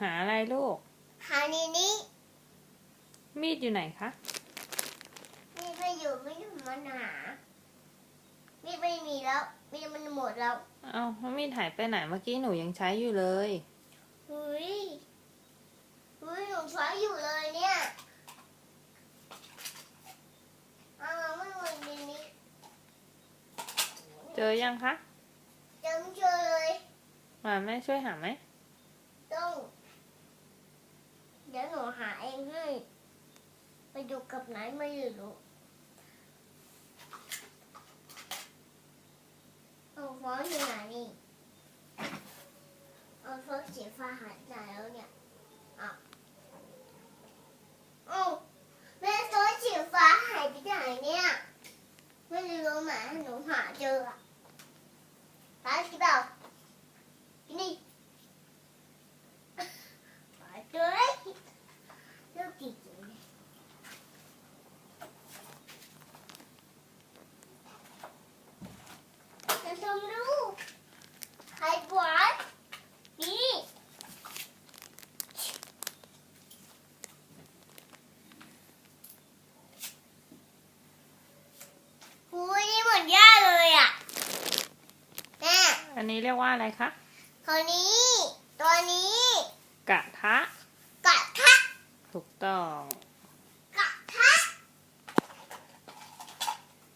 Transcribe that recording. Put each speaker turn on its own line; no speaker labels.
หาอะไรลูก
หานี้นี้
มีดอยู่ไหนคะ
มีไปอยู่ไม่ถึงมันหา มีไม่มีแล้ว มีมันหมดแล้ว
เอาแล้วมีดหายไปไหนเมื่อกี้หนูยังใช้อยู่เลย
เฮ้ยเฮ้ยหนูใช้อยู่เลยเนี่ยเอาไม่หมดในนี้
เจอยังคะ
จำเจอเลย
มาแม่ช่วยหาไหม
ต้องเดี๋ยวหนูหาเองให้ ไปดูกับไหนไม่รู้เอาฟอนอยู่ไหนนี่เอาฟอนสีฟ้าหายไปไหนแล้วเนี่ยอ้าวอ้าแม่ฟอนสีฟ้าหายไปไหนเนี่ย ไม่รู้หมหนูหาเจ
อ นนี้เรียกว่าอะไรคะ
คนนี้ ตัวนี้
กระทะ
กระทะ
ถูกต้อง